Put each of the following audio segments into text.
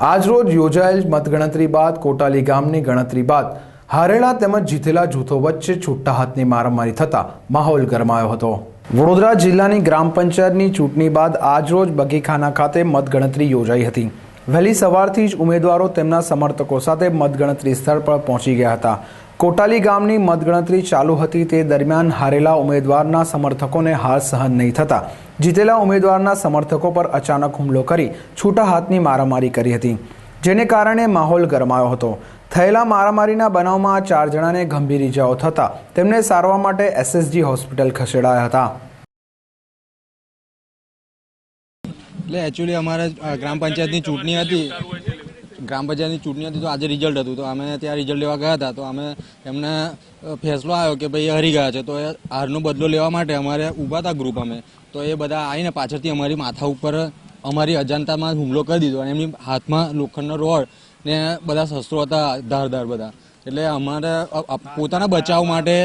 આજરોજ યોજાયેલ મતગણતરી બાદ કોટાલી ગામની ગણતરી બાદ હારેલા તેમજ જીતેલા જૂથો વચ્ચે છૂટા હાથની મારામારી થતા માહોલ ગરમાયો હતો. વડોદરા જિલ્લાની ગ્રામ પંચાયતની ચૂંટણી બાદ આજરોજ બગીખાના ખાતે મતગણતરી યોજાઈ હતી. વહેલી સવારથી જ ઉમેદવારો તેમના સમર્થકો સાથે મતગણતરી સ્થળ પર પહોંચી ગયા હતા. કોટાલી ગામની મતગણતરી ચાલુ હતી. તે દરમિયાન હારેલા ઉમેદવારના સમર્થકોને હાર સહન નહીં થતા. જીતેલા ઉમેદવારના સમર્થકો પર અચાનક હુમલો કરી છૂટા હાથની મારામારી કરી હતી. જેને કારણે માહોલ ગરમાયો હતો. થયેલા મારામારીના બનાવમાં ચાર જણાને ગંભીર ઇજાઓ થતા તેમને સારવાર માટે એસએસજી હોસ્પિટલ ખસેડાયા હતા. એટલે એકચ્યુઅલી અમારે ગ્રામ પંચાયતની ચૂંટણી હતી. ગ્રામ પંચાયતની ચૂંટણી હતી તો આજે રિઝલ્ટ હતું. તો અમે ત્યાં રિઝલ્ટ લેવા ગયા હતા. તો અમે એમને ફેસલો આવ્યો કે ભાઈ એ હરી ગયા છે. તો એ હારનો બદલો લેવા માટે અમારે ઊભા હતા ગ્રુપ અમે. તો એ બધા આવીને પાછળથી અમારી માથા ઉપર, અમારી અજાણતામાં હુમલો કરી દીધો અને એમની હાથમાં લોખંડનો રોડ ને બધા શસ્ત્રો હતા ધારદાર બધા. એટલે અમારે પોતાના બચાવ માટે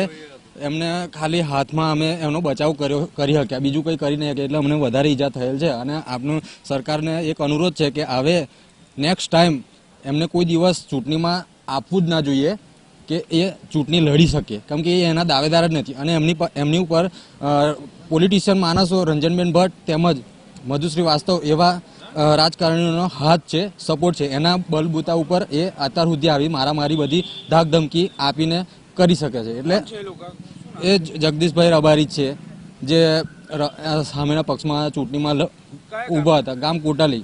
એમને ખાલી હાથમાં અમે એમનો બચાવ કર્યો, કરી શક્યા. બીજું કંઈ કરી નહીં એટલે અમને વધારે ઈજા થયેલ છે. અને આપનું સરકારને એક અનુરોધ છે કે આવે નેક્સ્ટ ટાઈમ એમને કોઈ દિવસ ચૂંટણીમાં આપવું જ ના જોઈએ કે એ ચૂંટણી લડી શકે. કેમ કે એ એના દાવેદાર જ નથી. અને એમની એમની ઉપર પોલિટિશિયન માણસો રંજનબેન ભટ્ટ તેમજ મધુશ્રી વાસ્તવ એવા રાજકારણીઓનો હાથ છે સપોર્ટ છે. એના બલબૂતા ઉપર એ અત્યાર સુધી આવી મારામારી બધી ધાકધમકી આપીને કરી શકે છે. એટલે એ જ જગદીશભાઈ રબારી છે જે સામેના પક્ષમાં ચૂંટણીમાં ઊભા હતા. ગામ કોટાલી.